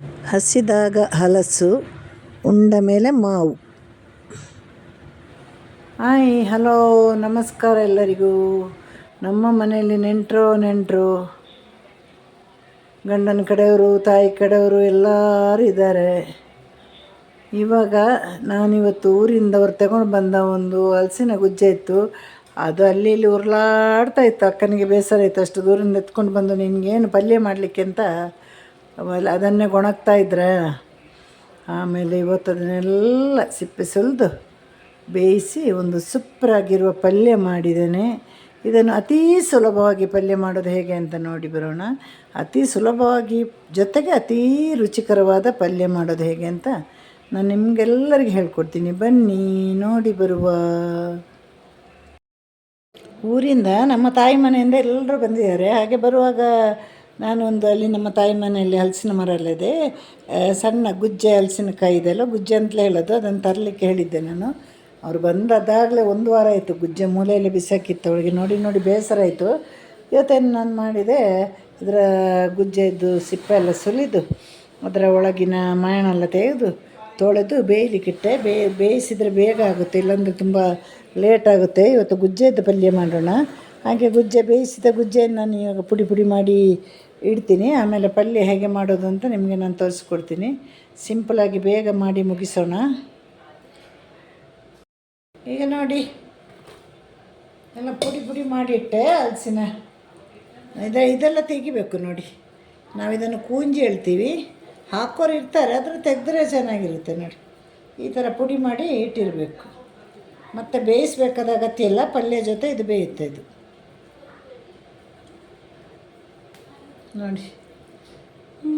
ಹಸಿದಾಗ ಹಲಸು, ಉಂಡ ಮೇಲೆ ಮಾವು. ಹಾಯ್, ಹಲೋ, ನಮಸ್ಕಾರ ಎಲ್ಲರಿಗೂ. ನಮ್ಮ ಮನೆಯಲ್ಲಿ ನೆಂಟರು ನೆಂಟರು, ಗಂಡನ ಕಡೆಯವರು, ತಾಯಿ ಕಡೆಯವರು ಎಲ್ಲರೂ ಇದ್ದಾರೆ. ಇವಾಗ ನಾನಿವತ್ತು ಊರಿಂದ ಅವ್ರು ತಗೊಂಡು ಬಂದ ಒಂದು ಹಲಸಿನ ಗುಜ್ಜೆ ಇತ್ತು. ಅದು ಅಲ್ಲಿ ಇಲ್ಲಿ ಉರ್ಲಾಡ್ತಾ ಇತ್ತು. ಅಕ್ಕನಿಗೆ ಬೇಸರ ಇತ್ತು ಅಷ್ಟು ದೂರಿಂದ ಎತ್ಕೊಂಡು ಬಂದು ನಿನಗೇನು ಪಲ್ಯ ಮಾಡಲಿಕ್ಕೆ ಅಂತ ಆಮೇಲೆ ಅದನ್ನೇ ಗೊಣಗ್ತಾ ಇದ್ರೆ, ಆಮೇಲೆ ಇವತ್ತು ಅದನ್ನೆಲ್ಲ ಸಿಪ್ಪೆ ಸುಲಿದು ಬೇಯಿಸಿ ಒಂದು ಸೂಪರಾಗಿರುವ ಪಲ್ಯ ಮಾಡಿದ್ದೇನೆ. ಇದನ್ನು ಅತೀ ಸುಲಭವಾಗಿ ಪಲ್ಯ ಮಾಡೋದು ಹೇಗೆ ಅಂತ ನೋಡಿ ಬರೋಣ. ಅತಿ ಸುಲಭವಾಗಿ, ಜೊತೆಗೆ ಅತೀ ರುಚಿಕರವಾದ ಪಲ್ಯ ಮಾಡೋದು ಹೇಗೆ ಅಂತ ನಾನು ನಿಮಗೆಲ್ಲರಿಗೆ ಹೇಳ್ಕೊಡ್ತೀನಿ. ಬನ್ನಿ, ನೋಡಿ ಬರುವ. ಊರಿಂದ ನಮ್ಮ ತಾಯಿ ಮನೆಯಿಂದ ಎಲ್ಲರೂ ಬಂದಿದ್ದಾರೆ. ಹಾಗೆ ಬರುವಾಗ ನಾನು ಒಂದು ಅಲ್ಲಿ ನಮ್ಮ ತಾಯಿ ಮನೆಯಲ್ಲಿ ಹಲಸಿನ ಮರ ಇದೆ. ಸಣ್ಣ ಗುಜ್ಜೆ ಹಲಸಿನಕಾಯಿ ಇದೆಯಲ್ಲ ಗುಜ್ಜೆ ಅಂತಲೇ ಹೇಳೋದು, ಅದನ್ನು ತರಲಿಕ್ಕೆ ಹೇಳಿದ್ದೆ ನಾನು. ಅವ್ರು ಬಂದು ಅದಾಗಲೇ ಒಂದು ವಾರ ಆಯಿತು, ಗುಜ್ಜೆ ಮೂಲೆಯಲ್ಲಿ ಬಿಸಾಕಿತ್ತು ಅವಳಿಗೆ. ನೋಡಿ ನೋಡಿ, ಬೇಸರ ಆಯಿತು. ಇವತ್ತೇನು ನಾನು ಮಾಡಿದೆ, ಇದರ ಗುಜ್ಜೆದ್ದು ಸಿಪ್ಪೆ ಎಲ್ಲ ಸುಲಿದು, ಅದರ ಒಳಗಿನ ಮಾಯನೆಲ್ಲ ತೆಗೆದು, ತೊಳೆದು ಬೇಯಲಿಕ್ಕಿಟ್ಟೆ ಬೇ, ಬೇಯಿಸಿದರೆ ಬೇಗ ಆಗುತ್ತೆ, ಇಲ್ಲಾಂದರೆ ತುಂಬ ಲೇಟ್ ಆಗುತ್ತೆ. ಇವತ್ತು ಗುಜ್ಜೆದ್ದು ಪಲ್ಯ ಮಾಡೋಣ. ಹಾಗೆ ಗುಜ್ಜೆ, ಬೇಯಿಸಿದ ಗುಜ್ಜೆಯನ್ನು ನಾನು ಇವಾಗ ಪುಡಿ ಪುಡಿ ಮಾಡಿ ಇಡ್ತೀನಿ. ಆಮೇಲೆ ಪಲ್ಯ ಹೇಗೆ ಮಾಡೋದು ಅಂತ ನಿಮಗೆ ನಾನು ತೋರಿಸ್ಕೊಡ್ತೀನಿ. ಸಿಂಪಲಾಗಿ ಬೇಗ ಮಾಡಿ ಮುಗಿಸೋಣ. ಈಗ ನೋಡಿ, ಎಲ್ಲ ಪುಡಿ ಪುಡಿ ಮಾಡಿಟ್ಟೆ ಹಲಸಿನ ಇದೆ ಇದೆಲ್ಲ ತೆಗಿಬೇಕು ನೋಡಿ. ನಾವು ಇದನ್ನು ಕೂಂಜಿ ಹೇಳ್ತೀವಿ. ಹಾಕೋರು ಇರ್ತಾರೆ, ಆದರೆ ತೆಗೆದ್ರೆ ಚೆನ್ನಾಗಿರುತ್ತೆ ನೋಡಿ. ಈ ಥರ ಪುಡಿ ಮಾಡಿ ಇಟ್ಟಿರಬೇಕು. ಮತ್ತು ಬೇಯಿಸ್ಬೇಕಾದ ಅಗತ್ಯ ಇಲ್ಲ. ಪಲ್ಯ ಜೊತೆ ಇದು ಬೇಯುತ್ತೆ ಇದು. ನೋಡಿ.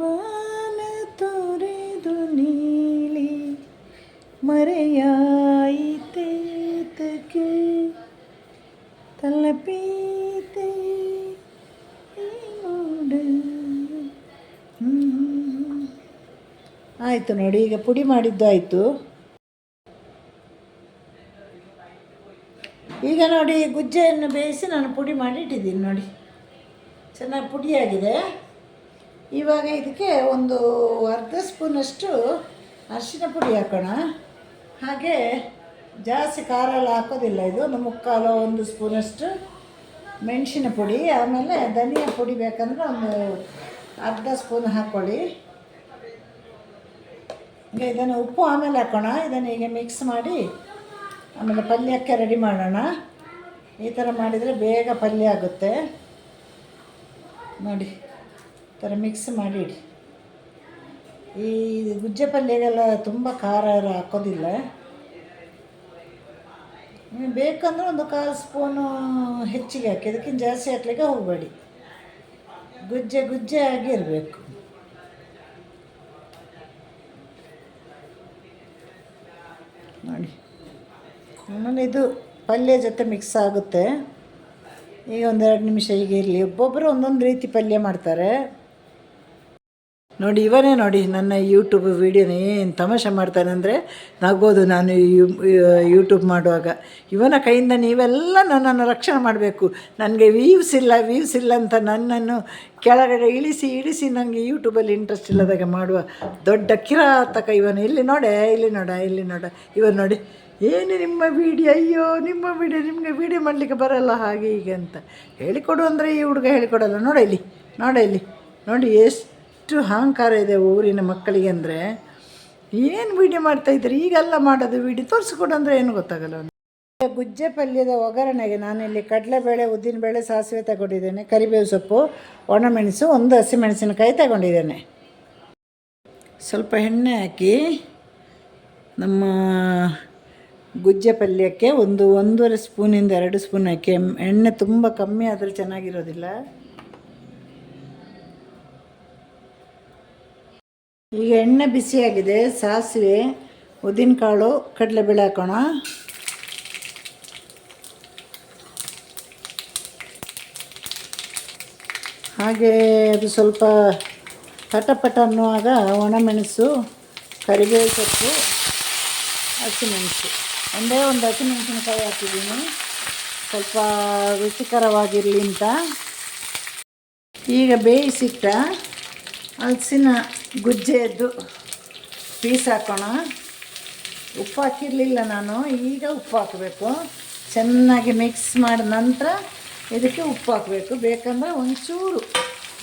ಬಾನ ತೊರೆದು ನೀಲಿ ಮರೆಯಾಯಿತೇತಕ್ಕೆ ತಲಪೀತೆ. ಆಯಿತು ನೋಡಿ, ಈಗ ಪುಡಿ ಮಾಡಿದ್ದು ಆಯಿತು ಈಗ ನೋಡಿ, ಗುಜ್ಜೆಯನ್ನು ಬೇಯಿಸಿ ನಾನು ಪುಡಿ ಮಾಡಿ ಇಟ್ಟಿದ್ದೀನಿ ನೋಡಿ. ಚೆನ್ನಾಗಿ ಪುಡಿಯಾಗಿದೆ. ಇವಾಗ ಇದಕ್ಕೆ ಒಂದು ಅರ್ಧ ಸ್ಪೂನಷ್ಟು ಅರಿಶಿನ ಪುಡಿ ಹಾಕೋಣ. ಹಾಗೆ ಜಾಸ್ತಿ ಖಾರ ಎಲ್ಲ ಹಾಕೋದಿಲ್ಲ ಇದು. ಒಂದು ಮುಕ್ಕಾಲು, ಒಂದು ಸ್ಪೂನಷ್ಟು ಮೆಣಸಿನ ಪುಡಿ. ಆಮೇಲೆ ಧನಿಯಾ ಪುಡಿ ಬೇಕಂದ್ರೆ ಒಂದು ಅರ್ಧ ಸ್ಪೂನ್ ಹಾಕ್ಕೊಳ್ಳಿ ಈಗ ಇದನ್ನು ಉಪ್ಪು ಆಮೇಲೆ ಹಾಕೋಣ. ಇದನ್ನು ಹೀಗೆ ಮಿಕ್ಸ್ ಮಾಡಿ ಆಮೇಲೆ ಪಲ್ಯಕ್ಕೆ ರೆಡಿ ಮಾಡೋಣ. ಈ ಥರ ಮಾಡಿದರೆ ಬೇಗ ಪಲ್ಯ ಆಗುತ್ತೆ. ನೋಡಿ ಥರ ಮಿಕ್ಸ್ ಮಾಡಿ ಇಡಿ ಈ ಗುಜ್ಜೆ ಪಲ್ಯಗೆಲ್ಲ ತುಂಬ ಖಾರ ಎಲ್ಲ ಹಾಕೋದಿಲ್ಲ. ನೀವು ಬೇಕಂದ್ರೆ ಒಂದು ಕಾಲು ಸ್ಪೂನು ಹೆಚ್ಚಿಗೆ ಹಾಕಿ, ಅದಕ್ಕಿಂತ ಜಾಸ್ತಿ ಹಾಕ್ಲಿಕ್ಕೆ ಹೋಗಬೇಡಿ. ಗುಜ್ಜೆ ಗುಜ್ಜೆ ಆಗಿರಬೇಕು. ನೋಡಿ ಇದು ಪಲ್ಯ ಜೊತೆ ಮಿಕ್ಸ್ ಆಗುತ್ತೆ. ಈಗ ಒಂದೆರಡು ನಿಮಿಷ ಈಗ ಇರಲಿ. ಒಬ್ಬೊಬ್ಬರು ಒಂದೊಂದು ರೀತಿ ಪಲ್ಯ ಮಾಡ್ತಾರೆ. ನೋಡಿ ಇವನೇ ನೋಡಿ ನನ್ನ ಯೂಟ್ಯೂಬ್ ವೀಡಿಯೋನ ಏನು ತಮಾಷೆ ಮಾಡ್ತಾನೆ ಅಂದರೆ ನಗೋದು ನಾನು ಯೂಟ್ಯೂಬ್ ಮಾಡುವಾಗ. ಇವನ ಕೈಯಿಂದ ನೀವೆಲ್ಲ ನನ್ನನ್ನು ರಕ್ಷಣೆ ಮಾಡಬೇಕು. ನನಗೆ ವ್ಯೂಸ್ ಇಲ್ಲ ವ್ಯೂಸ್ ಇಲ್ಲ ಅಂತ ನನ್ನನ್ನು ಕೆಳಗಡೆ ಇಳಿಸಿ ಇಳಿಸಿ ನನಗೆ ಯೂಟ್ಯೂಬಲ್ಲಿ ಇಂಟ್ರೆಸ್ಟ್ ಇಲ್ಲದಾಗ ಮಾಡುವ ದೊಡ್ಡ ಕಿರಾತಕ ಇವನು. ಇಲ್ಲಿ ನೋಡೆ, ಇಲ್ಲಿ ನೋಡ ಇಲ್ಲಿ ನೋಡ. ಇವನು ನೋಡಿ, ಏನು ನಿಮ್ಮ ವೀಡಿಯೋ ಅಯ್ಯೋ, ನಿಮ್ಮ ವೀಡಿಯೋ ನಿಮಗೆ ವೀಡಿಯೋ ಮಾಡಲಿಕ್ಕೆ ಬರಲ್ಲ ಹಾಗೆ ಹೀಗೆ ಅಂತ. ಹೇಳಿಕೊಡು ಅಂದರೆ ಈ ಹುಡುಗ ಹೇಳಿಕೊಡಲ್ಲ. ನೋಡ ಇಲ್ಲಿ ನೋಡ ಇಲ್ಲಿ. ನೋಡಿ, ಎಷ್ಟು ಅಹಂಕಾರ ಇದೆ ಊರಿನ ಮಕ್ಕಳಿಗೆ ಅಂದರೆ, ಏನು ವೀಡಿಯೋ ಮಾಡ್ತಾ ಇದ್ದಾರೆ? ಈಗೆಲ್ಲ ಮಾಡೋದು ವೀಡಿಯೋ ತೋರಿಸ್ಕೊಡು ಅಂದರೆ ಏನು ಗೊತ್ತಾಗಲ್ಲ. ಗುಜ್ಜೆ ಪಲ್ಯದ ಒಗ್ಗರಣೆಗೆ ನಾನಿಲ್ಲಿ ಕಡಲೆಬೇಳೆ, ಉದ್ದಿನಬೇಳೆ, ಸಾಸಿವೆ ತಗೊಂಡಿದ್ದೇನೆ, ಕರಿಬೇವು ಸೊಪ್ಪು, ಒಣಮೆಣಸು, ಒಂದು ಹಸಿಮೆಣಸಿನಕಾಯಿ ತಗೊಂಡಿದ್ದೇನೆ. ಸ್ವಲ್ಪ ಎಣ್ಣೆ ಹಾಕಿ ನಮ್ಮ ಗುಜ್ಜೆ ಪಲ್ಯಕ್ಕೆ ಒಂದು ಒಂದೂವರೆ ಸ್ಪೂನಿಂದ ಎರಡು ಸ್ಪೂನ್ ಹಾಕಿ ಎಣ್ಣೆ ತುಂಬ ಕಮ್ಮಿ ಆದರೆ ಚೆನ್ನಾಗಿರೋದಿಲ್ಲ. ಈಗ ಎಣ್ಣೆ ಬಿಸಿಯಾಗಿದೆ ಸಾಸಿವೆ ಉದ್ದಿನಕಾಳು ಕಡಲೆಬೇಳೆ ಹಾಕೋಣ. ಹಾಗೆ ಅದು ಸ್ವಲ್ಪ ಪಟಪಟ ಅನ್ನುವಾಗ ಒಣಮೆಣಸು, ಕರಿಬೇವು ಸೊಪ್ಪು, ಹಸಿಮೆಣಸು. ಒಂದೇ ಒಂದು ಹಸಿಮೆಣಸಿನಕಾಯಿ ಹಾಕಿದ್ದೀನಿ. ಸ್ವಲ್ಪ ರುಚಿಕರವಾಗಿರಲಿ ಅಂತ. ಈಗ ಬೇಯಿಸಿಟ್ಟ ಹಲಸಿನ ಗುಜ್ಜೆಯದ್ದು ಪೀಸ್ ಹಾಕೋಣ. ಉಪ್ಪು ಹಾಕಿರಲಿಲ್ಲ ನಾನು, ಈಗ ಉಪ್ಪು ಹಾಕಬೇಕು. ಚೆನ್ನಾಗಿ ಮಿಕ್ಸ್ ಮಾಡಿದ ನಂತರ ಇದಕ್ಕೆ ಉಪ್ಪು ಹಾಕಬೇಕು. ಬೇಕಂದರೆ ಒಂಚೂರು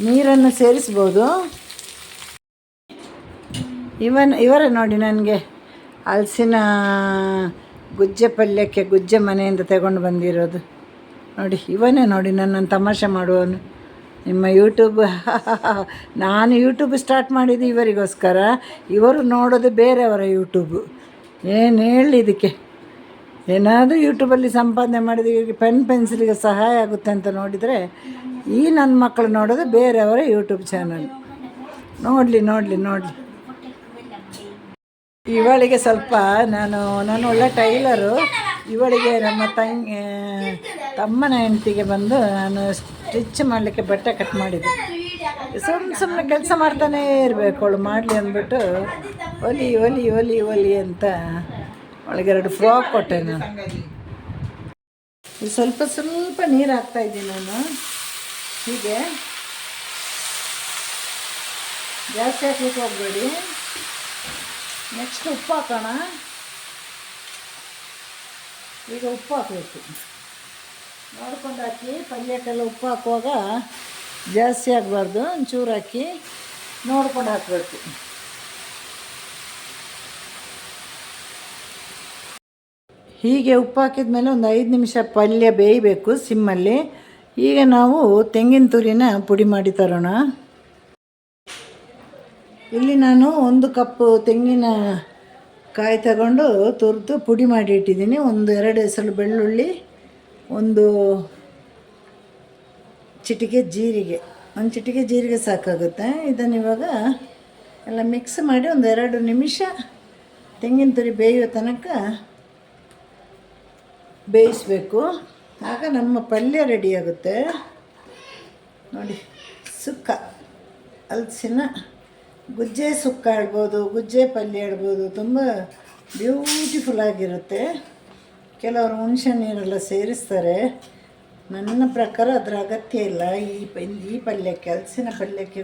ನೀರನ್ನು ಸೇರಿಸ್ಬೋದು. ಇವನ್, ಇವರೇ ನೋಡಿ ನನಗೆ ಹಲಸಿನ ಗುಜ್ಜೆ ಪಲ್ಯಕ್ಕೆ ಗುಜ್ಜೆ ಮನೆಯಿಂದ ತಗೊಂಡು ಬಂದಿರೋದು. ನೋಡಿ, ಇವನೇ ನೋಡಿ ನನ್ನನ್ನು ತಮಾಷೆ ಮಾಡುವವನು. ನಿಮ್ಮ ಯೂಟ್ಯೂಬ್ ನಾನು ಯೂಟ್ಯೂಬ್ ಸ್ಟಾರ್ಟ್ ಮಾಡಿದ್ದು ಇವರಿಗೋಸ್ಕರ. ಇವರು ನೋಡೋದು ಬೇರೆಯವರ ಯೂಟ್ಯೂಬು ಏನು ಹೇಳಿ ಇದಕ್ಕೆ? ಏನಾದರೂ ಯೂಟ್ಯೂಬಲ್ಲಿ ಸಂಪಾದನೆ ಮಾಡಿದ ಇವರಿಗೆ ಪೆನ್ ಪೆನ್ಸಿಲ್ಗೆ ಸಹಾಯ ಆಗುತ್ತೆ ಅಂತ ನೋಡಿದರೆ ಈ ನನ್ನ ಮಕ್ಕಳು ನೋಡೋದು ಬೇರೆಯವರ ಯೂಟ್ಯೂಬ್ ಚಾನಲ್ ನೋಡಲಿ ನೋಡಲಿ ನೋಡಲಿ. ಇವಳಿಗೆ ಸ್ವಲ್ಪ ನಾನು ನಾನು ಒಳ್ಳೆ ಟೈಲರು. ಇವಳಿಗೆ ನಮ್ಮ ತಂಗಿ ತಮ್ಮನ ಹೆಂಡತಿಗೆ ಬಂದು ನಾನು ಸ್ಟಿಚ್ ಮಾಡಲಿಕ್ಕೆ ಬಟ್ಟೆ ಕಟ್ ಮಾಡಿದ್ದೆ ಸುಮ್ಮನೆ ಸುಮ್ಮನೆ ಕೆಲಸ ಮಾಡ್ತಾನೇ ಇರಬೇಕು, ಅವಳು ಮಾಡಲಿ ಅಂದ್ಬಿಟ್ಟು ಒಲಿ ಒಲಿ ಒಲಿ ಒಲಿ ಅಂತ ಅವಳಿಗೆ ಎರಡು ಫ್ರಾಕ್ ಕೊಟ್ಟೆ ನಾನು. ಸ್ವಲ್ಪ ಸ್ವಲ್ಪ ನೀರು ಹಾಕ್ತಾ ಇದ್ದೀನಿ ನಾನು. ಹೀಗೆ. ಜಾಸ್ತಿ ಹಾಕ್ಲಿಕ್ಕೆ ಹೋಗಬೇಡಿ. ನೆಕ್ಸ್ಟ್ ಉಪ್ಪು ಹಾಕೋಣ. ಈಗ ಉಪ್ಪು ಹಾಕಬೇಕು. ನೋಡ್ಕೊಂಡು ಹಾಕಿ ಪಲ್ಯಕ್ಕೆಲ್ಲ ಉಪ್ಪು ಹಾಕುವಾಗ ಜಾಸ್ತಿ ಆಗಬಾರ್ದು, ಒಂಚೂರು ಹಾಕಿ ನೋಡ್ಕೊಂಡು ಹಾಕಬೇಕು. ಹೀಗೆ ಉಪ್ಪು ಹಾಕಿದ ಮೇಲೆ ಒಂದು ಐದು ನಿಮಿಷ ಪಲ್ಯ ಬೇಯಬೇಕು ಸಿಮ್ಮಲ್ಲಿ. ಈಗ ನಾವು ತೆಂಗಿನ ತುರಿನ ಪುಡಿ ಮಾಡಿ ತರೋಣ. ಇಲ್ಲಿ ನಾನು ಒಂದು ಕಪ್ಪು ತೆಂಗಿನ ಕಾಯಿ ತಗೊಂಡು ತುರಿದು ಪುಡಿ ಮಾಡಿ ಇಟ್ಟಿದ್ದೀನಿ. ಒಂದು ಎರಡು ಹೆಸರು ಬೆಳ್ಳುಳ್ಳಿ ಒಂದು ಚಿಟಿಕೆ ಜೀರಿಗೆ, ಒಂದು ಚಿಟಿಕೆ ಜೀರಿಗೆ ಸಾಕಾಗುತ್ತೆ. ಇದನ್ನು ಇವಾಗ ಎಲ್ಲ ಮಿಕ್ಸ್ ಮಾಡಿ ಒಂದು ಎರಡು ನಿಮಿಷ ತೆಂಗಿನ ತುರಿ ಬೇಯುವ ತನಕ ಬೇಯಿಸಬೇಕು. ಆಗ ನಮ್ಮ ಪಲ್ಯ ರೆಡಿಯಾಗುತ್ತೆ ನೋಡಿ, ಸುಕ್ಕ ಹಲಸಿನ ಗುಜ್ಜೆ ಸುಕ್ಕ ಹೇಳ್ಬೋದು ಗುಜ್ಜೆ ಪಲ್ಯ ಹೇಳ್ಬೋದು ತುಂಬ ಬ್ಯೂಟಿಫುಲ್ ಆಗಿರುತ್ತೆ. ಕೆಲವರು ಹುಣಸೆ ನೀರೆಲ್ಲ ಸೇರಿಸ್ತಾರೆ. ನನ್ನ ಪ್ರಕಾರ ಅದರ ಅಗತ್ಯ ಇಲ್ಲ. ಈ ಪ, ಈ ಪಲ್ಯಕ್ಕೆ ಹಲಸಿನ ಪಲ್ಯಕ್ಕೆ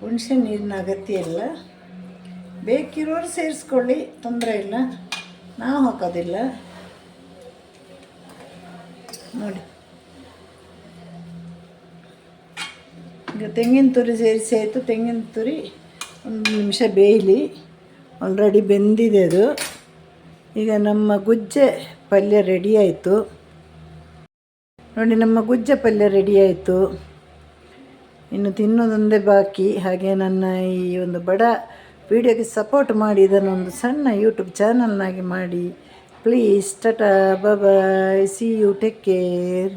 ಹುಣಸೆ ನೀರಿನ ಅಗತ್ಯ ಇಲ್ಲ. ಬೇಕಿರೋರು ಸೇರಿಸ್ಕೊಳ್ಳಿ, ತೊಂದರೆ ಇಲ್ಲ. ನಾವು ಹಾಕೋದಿಲ್ಲ. ನೋಡಿ. ಈಗ ತೆಂಗಿನ ತುರಿ ಸೇರಿಸಿ ಆಯಿತು ತೆಂಗಿನ ತುರಿ ಒಂದು ನಿಮಿಷ ಬೇಯಲಿ. ಆಲ್ರೆಡಿ ಬೆಂದಿದೆ ಅದು. ಈಗ ನಮ್ಮ ಗುಜ್ಜೆ ಪಲ್ಯ ರೆಡಿ ಆಯಿತು. ನೋಡಿ, ನಮ್ಮ ಗುಜ್ಜೆ ಪಲ್ಯ ರೆಡಿ ಆಯಿತು. ಇನ್ನು ತಿನ್ನೋದೊಂದೇ ಬಾಕಿ. ಹಾಗೆ ನನ್ನ ಈ ಒಂದು ಬಡ ವಿಡಿಯೋಗೆ ಸಪೋರ್ಟ್ ಮಾಡಿ, ಇದನ್ನು ಒಂದು ಸಣ್ಣ ಯೂಟ್ಯೂಬ್ ಚಾನಲ್ನಾಗಿ ಮಾಡಿ. Please tata bye bye see you take care